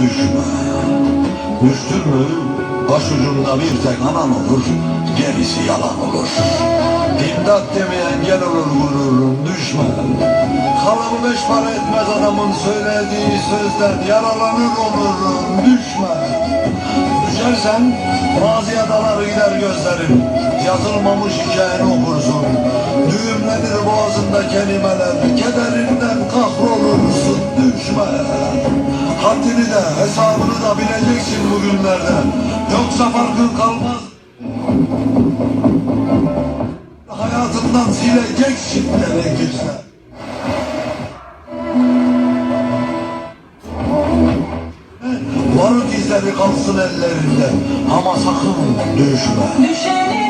düşme. Düştün mü başucunda bir tek anan olur, gerisi yalan olur. İmdat demeyen gel olur gururum düşme. Kalıbı beş para etmez adamın söylediği sözden yaralanır olurum düşme. Düşersen maziye dalar gider gözlerim Yazılmamış hikayeni okursun Düğümlenir boğazında kelimeler Kederinden Haddini de hesabını da bileceksin bugünlerde Yoksa farkın kalmaz. Hayatından sileceksin gerekirse Barut izleri kalsın ellerinde. Ama sakın düşme. Düşenin